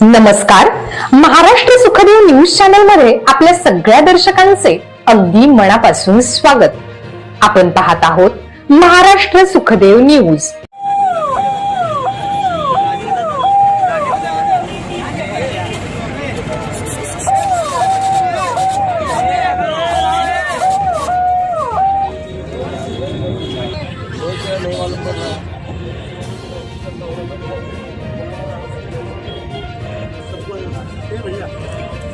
नमस्कार. महाराष्ट्र सुखदेव न्यूज चॅनलमध्ये आपल्या सगळ्या दर्शकांचे अगदी मनापासून स्वागत. आपण पाहत आहोत महाराष्ट्र सुखदेव न्यूज.